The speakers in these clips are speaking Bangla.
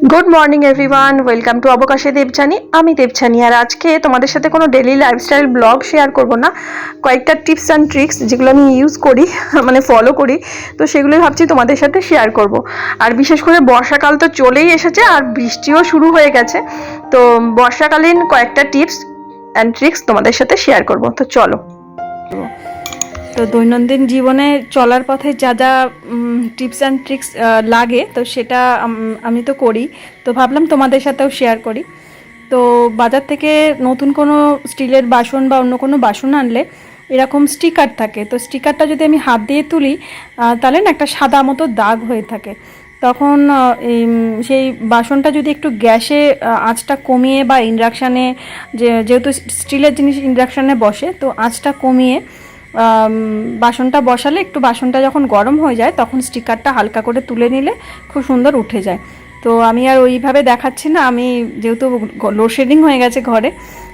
Good morning everyone welcome to অবকাশে Debjani আমি দেবজানি আর আজকে তোমাদের সাথে কোনো ডেলি লাইফস্টাইল ব্লগ শেয়ার করব না। কয়েকটা টিপস অ্যান্ড ট্রিক্স যেগুলো আমি ইউজ করি মানে ফলো করি, তো সেগুলোই ভাবছি তোমাদের সাথে শেয়ার করব। আর বিশেষ করে বর্ষাকাল তো চলেই এসেছে, আর বৃষ্টিও শুরু হয়ে গেছে। তো বর্ষাকালীন কয়েকটা টিপস অ্যান্ড ট্রিক্স তোমাদের সাথে শেয়ার করব। তো চলো। তো দৈনন্দিন জীবনে চলার পথে যা যা টিপস অ্যান্ড ট্রিক্স লাগে, তো সেটা আমি তো করি। তো ভাবলাম তোমাদের সাথেও শেয়ার করি। তো বাজার থেকে নতুন কোনো স্টিলের বাসন বা অন্য কোনো বাসন আনলে এরকম স্টিকার থাকে। তো স্টিকারটা যদি আমি হাত দিয়ে তুলি তাহলে না একটা সাদা মতো দাগ হয়ে থাকে। তখন সেই বাসনটা যদি একটু গ্যাসে আঁচটা কমিয়ে বা ইন্ডাকশানে যে, যেহেতু স্টিলের জিনিস ইন্ডাকশানে বসে, তো আঁচটা কমিয়ে বাসনটা বসালে একটু বাসনটা যখন গরম হয়ে যায়, তখন স্টিকারটা হালকা করে তুলে নিলে খুব সুন্দর উঠে যায়। তো আমি আর ওইভাবে দেখাচ্ছি না, আমি যেহেতু লোডশেডিং হয়ে গেছে ঘরে,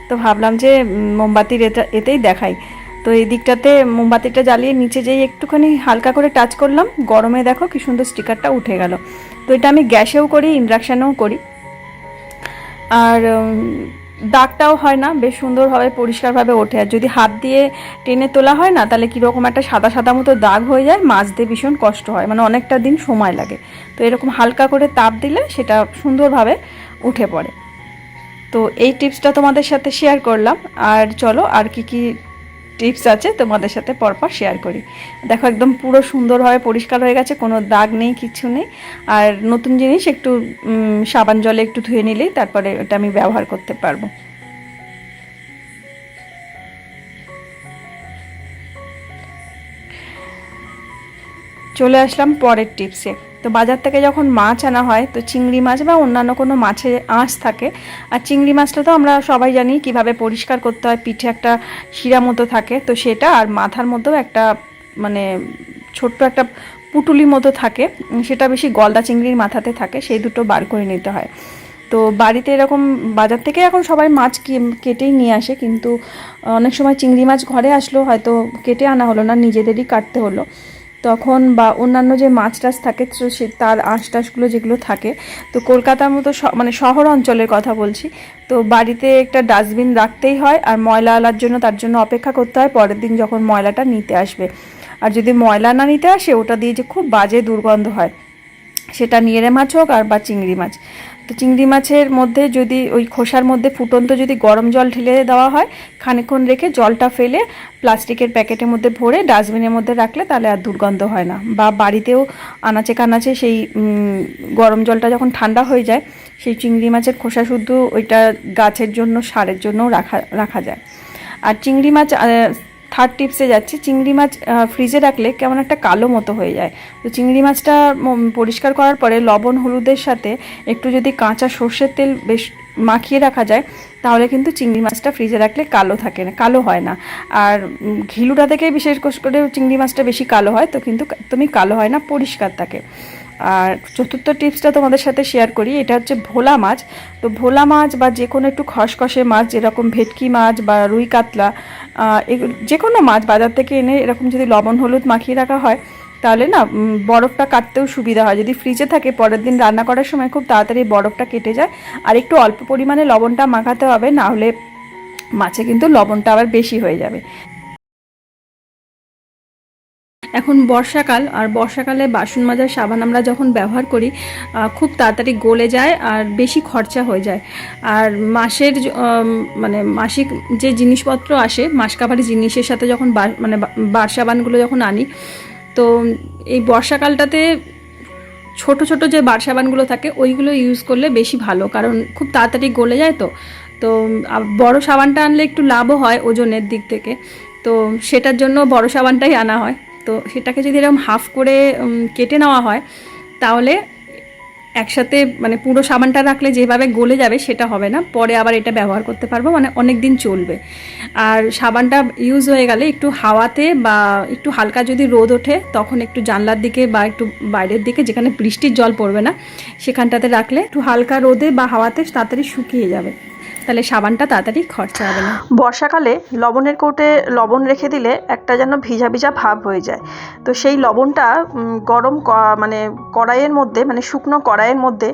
তো ভাবলাম যে মোমবাতির এটা, এতেই দেখাই। তো এই দিকটাতে মোমবাতিটা জ্বালিয়ে নিচে যেই একটুখানি হালকা করে টাচ করলাম, গরমে দেখো কি সুন্দর স্টিকারটা উঠে গেল। তো এটা আমি গ্যাসেও করি, ইন্ডাকশানেও করি। আর দাগটাও হয় না, বেশ সুন্দরভাবে, পরিষ্কারভাবে ওঠে। আর যদি হাত দিয়ে টেনে তোলা হয় না, তাহলে কীরকম একটা সাদা সাদা মতো দাগ হয়ে যায়, মাছ দিয়ে ভীষণ কষ্ট হয় মানে অনেকটা দিন সময় লাগে। তো এরকম হালকা করে তাপ দিলে সেটা সুন্দরভাবে উঠে পড়ে। তো এই টিপসটা তোমাদের সাথে শেয়ার করলাম। আর চলো, আর কি কি টিপস আছে তোমাদের সাথে পরপর শেয়ার করি। দেখো একদম পুরো সুন্দরভাবে পরিষ্কার হয়ে গেছে, কোনো দাগ নেই, কিছু নেই। আর নতুন জিনিস একটু সাবান জলে একটু ধুয়ে নিলেই তারপরে ওটা আমি ব্যবহার করতে পারব। চলে আসলাম পরের টিপসে তো বাজার থেকে যখন মাছ আনা হয়, তো চিংড়ি মাছ বা অন্যান্য কোনো মাছের আঁশ থাকে। আর চিংড়ি মাছটা তো আমরা সবাই জানি কীভাবে পরিষ্কার করতে হয়, পিঠে একটা শিরা মতো থাকে। তো সেটা আর মাথার মধ্যেও একটা মানে ছোট্ট একটা পুটুলি মতো থাকে। সেটা বেশি গলদা চিংড়ির মাথাতে থাকে, সেই দুটো বার করে নিতে হয়। তো বাড়িতে এরকম বাজার থেকে এখন সবাই মাছ কেটেই নিয়ে আসে, কিন্তু অনেক সময় চিংড়ি মাছ ঘরে আসলো হয়তো কেটে আনা হলো না, নিজেদেরই কাটতে হলো। তখন বা অন্যান্য যে মাছ টাছ থাকে সে তার আঁশ টাশগুলো যেগুলো থাকে, তো কলকাতার মতো মানে শহর অঞ্চলের কথা বলছি, তো বাড়িতে একটা ডাস্টবিন রাখতেই হয় আর ময়লা আলার জন্য তার জন্য অপেক্ষা করতে হয়, পরের দিন যখন ময়লাটা নিতে আসবে। আর যদি ময়লা না নিতে আসে, ওটা দিয়ে যে খুব বাজে দুর্গন্ধ হয়, সেটা নিয়েরে মাছ হোক আর বা চিংড়ি মাছ। তো চিংড়ি মাছের মধ্যে যদি ওই খোসার মধ্যে ফুটন্ত যদি গরম জল ঢেলে দেওয়া হয়, খানিকক্ষণ রেখে জলটা ফেলে প্লাস্টিকের প্যাকেটের মধ্যে ভরে ডাস্টবিনের মধ্যে রাখলে তাহলে আর দুর্গন্ধ হয় না। বা বাড়িতেও আনাচে কানাচে সেই গরম জলটা যখন ঠান্ডা হয়ে যায়, সেই চিংড়ি মাছের খোসা শুদ্ধ ওইটা গাছের জন্য, সারের জন্যও রাখা রাখা যায়। আর চিংড়ি মাছ থার্ড টিপসে যাচ্ছি। চিংড়ি মাছ ফ্রিজে রাখলে কেমন একটা কালো মতো হয়ে যায়। তো চিংড়ি মাছটা পরিষ্কার করার পরে লবণ, হলুদের সাথে একটু যদি কাঁচা সর্ষের তেল বেশ মাখিয়ে রাখা যায়, তাহলে কিন্তু চিংড়ি মাছটা ফ্রিজে রাখলে কালো থাকে না, কালো হয় না। আর ঘিলুটা থেকে বিশেষ করে চিংড়ি মাছটা বেশি কালো হয়, তো কিন্তু তুমি কালো হয় না, পরিষ্কার থাকে। আর চতুর্থ টিপসটা তোমাদের সাথে শেয়ার করি, এটা হচ্ছে ভোলা মাছ। তো ভোলা মাছ বা যে কোনো একটু খসখসে মাছ, যেরকম ভেটকি মাছ বা রুই কাতলা যে কোনো মাছ বাজার থেকে এনে এরকম যদি লবণ হলুদ মাখিয়ে রাখা হয়, তাহলে না বরফটা কাটতেও সুবিধা হয়। যদি ফ্রিজে থাকে, পরের দিন রান্না করার সময় খুব তাড়াতাড়ি বরফটা কেটে যায়। আর একটু অল্প পরিমাণে লবণটা মাখাতে হবে, না হলে মাছে কিন্তু লবণটা আবার বেশি হয়ে যাবে। এখন বর্ষাকাল আর বর্ষাকালে বাসন মাজার সাবান আমরা যখন ব্যবহার করি খুব তাড়াতাড়ি গলে যায় আর বেশি খরচা হয়ে যায়। আর মাসের মানে মাসিক যে জিনিসপত্র আসে, মাস কাভারি জিনিসের সাথে যখন মানে বার সাবানগুলো যখন আনি, তো এই বর্ষাকালটাতে ছোট ছোট যে বার সাবানগুলো থাকে, ওইগুলো ইউজ করলে বেশি ভালো। কারণ খুব তাড়াতাড়ি গলে যায় তো। তো বড় সাবানটা আনলে একটু লাভও হয় ওজনের দিক থেকে। তো সেটার জন্য বড় সাবানটাই আনা হয়। তো সেটাকে যদি এরকম হাফ করে কেটে নেওয়া হয়, তাহলে একসাথে মানে পুরো সাবানটা রাখলে যেভাবে গলে যাবে সেটা হবে না। পরে আবার এটা ব্যবহার করতে পারব মানে অনেক দিন চলবে। আর সাবানটা ইউজ হয়ে গেলে একটু হাওয়াতে বা একটু হালকা যদি রোদ ওঠে, তখন একটু জানলার দিকে বা একটু বাইরের দিকে, যেখানে বৃষ্টির জল পড়বে না, সেখানটাতে রাখলে একটু হালকা রোদে বা হাওয়াতে তাড়াতাড়ি শুকিয়ে যাবে। তাহলে সাবানটা তাড়াতাড়ি খরচা হবে না। বর্ষাকালে লবণের কোটে লবণ রেখে দিলে একটা যেন ভিজা ভিজা ভাব হয়ে যায়। তো সেই লবণটা গরম মানে কড়াইয়ের মধ্যে মানে শুকনো কড়াইয়ের মধ্যে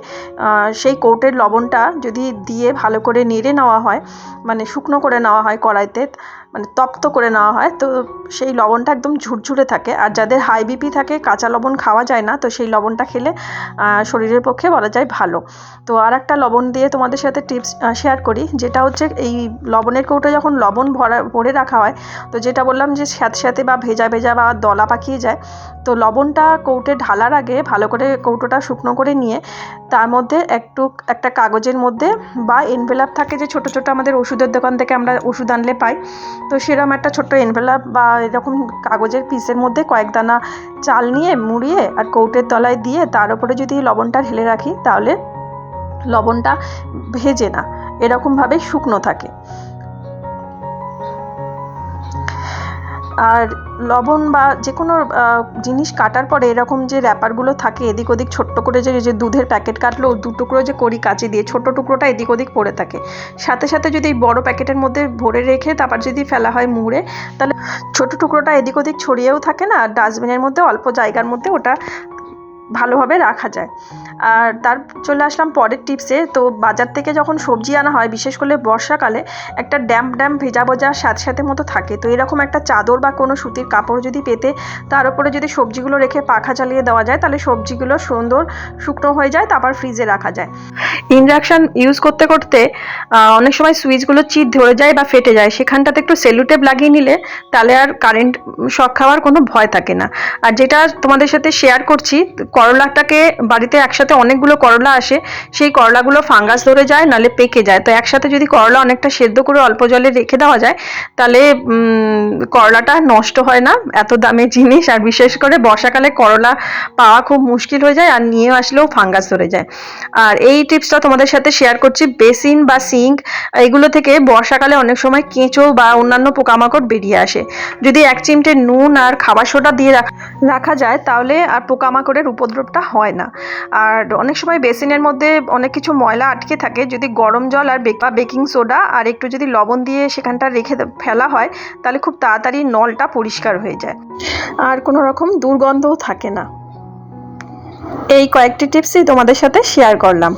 সেই কোটের লবণটা যদি দিয়ে ভালো করে নেড়ে নেওয়া হয় মানে শুকনো করে নেওয়া হয় কড়াইতে মানে তপ্ত করে নেওয়া হয়। তো সেই লবণটা একদম ঝুরঝুরে থাকে। আর যাদের হাই বিপি থাকে, কাঁচা লবণ খাওয়া যায় না, তো সেই লবণটা খেলে শরীরের পক্ষে বলা যায় ভালো। তো আর একটা লবণ দিয়ে তোমাদের সাথে টিপস শেয়ার করি, যেটা হচ্ছে এই লবণের কৌটো যখন লবণ ভরা, ভরে রাখা হয়, তো যেটা বললাম যে স্যাঁতস্যাঁতে বা ভেজা ভেজা বা দলা পাকিয়ে যায় তো লবণটা কৌটে ঢালার আগে ভালো করে কৌটোটা শুকনো করে নিয়ে তার মধ্যে একটু, একটা কাগজের মধ্যে বা এনভেলাপ থাকে যে ছোট ছোট আমাদের ওষুধের দোকান থেকে আমরা ওষুধ আনলে পাই। তো সেরকম একটা ছোট্ট এনভেলাপ বা এরকম কাগজের পিসের মধ্যে কয়েক দানা চাল নিয়ে মুড়িয়ে আর কৌটের তলায় দিয়ে তার উপরে যদি লবণটা ঢেলে রাখি তাহলে লবণটা ভেজে না, এরকমভাবে শুকনো থাকে। আর লবণ বা যে কোনো জিনিস কাটার পরে এরকম যে র্যাপারগুলো থাকে, এদিক ওদিক ছোট্ট করে যে যে দুধের প্যাকেট কাটলো দু টুকরো যে করি কাচি দিয়ে ছোট টুকরোটা এদিক ওদিক পড়ে থাকে। সাথে সাথে যদি এই বড়ো প্যাকেটের মধ্যে ভরে রেখে তারপর যদি ফেলা হয় মুড়ে, তাহলে ছোট টুকরোটা এদিক ওদিক ছড়িয়েও থাকে না, আর ডাস্টবিনের মধ্যে অল্প জায়গার মধ্যে ওটা ভালোভাবে রাখা যায়। আর তার চলে আসলাম পরের টিপসে তো বাজার থেকে যখন সবজি আনা হয়, বিশেষ করে বর্ষাকালে, একটা ড্যাম্প ড্যাম্প ভেজা ভেজা সাথে সাথে মতো থাকে। তো এরকম একটা চাদর বা কোনো সুতির কাপড় যদি পেতে, তার উপরে যদি সবজিগুলো রেখে পাখা চালিয়ে দেওয়া যায়, তাহলে সবজিগুলো সুন্দর শুকনো হয়ে যায়, তারপর ফ্রিজে রাখা যায়। ইন্ডাকশান ইউজ করতে করতে অনেক সময় সুইচগুলো চিট ধরে যায় বা ফেটে যায়। সেখানটাতে একটু সেলুটেপ লাগিয়ে নিলে, তাহলে আর কারেন্ট শক খাওয়ার কোনো ভয় থাকে না। আর যেটা তোমাদের সাথে শেয়ার করছি করলাটাকে বাড়িতে একসাথে অনেকগুলো করলা আসে, সেই করলাগুলো ফাঙ্গাস ধরে যায়, নালে পেকে যায়। তো একসাথে যদি করলা অনেকটা সেদ্ধ করে অল্প জলে রেখে দেওয়া যায় তাহলে করলাটা নষ্ট হয় না। এত দামের জিনিস, আর বিশেষ করে বর্ষাকালে করলা পাওয়া খুব মুশকিল হয়ে যায়, আর নিয়ে আসলেও ফাঙ্গাস ধরে যায়। আর এই টিপসটা তোমাদের সাথে শেয়ার করছি, বেসিন বা সিঙ্ক, এগুলো থেকে বর্ষাকালে অনেক সময় কেঁচো বা অন্যান্য পোকামাকড় বেরিয়ে আসে। যদি এক চিমটে নুন আর খাবার সোডা দিয়ে রাখ- যায়, তাহলে আর পোকামাকড়ের উপদ্রবটা হয় না। আর অনেক সময় বেসিনের মধ্যে অনেক কিছু ময়লা আটকে থাকে। যদি গরম জল আর বেকা, বা বেকিং সোডা আর একটু যদি লবণ দিয়ে সেখানটা রেখে ফেলা হয়, তাহলে খুব তাড়াতাড়ি নলটা পরিষ্কার হয়ে যায়। আর কোনো রকম দুর্গন্ধও থাকে না। এই কয়েকটি টিপসই তোমাদের সাথে শেয়ার করলাম।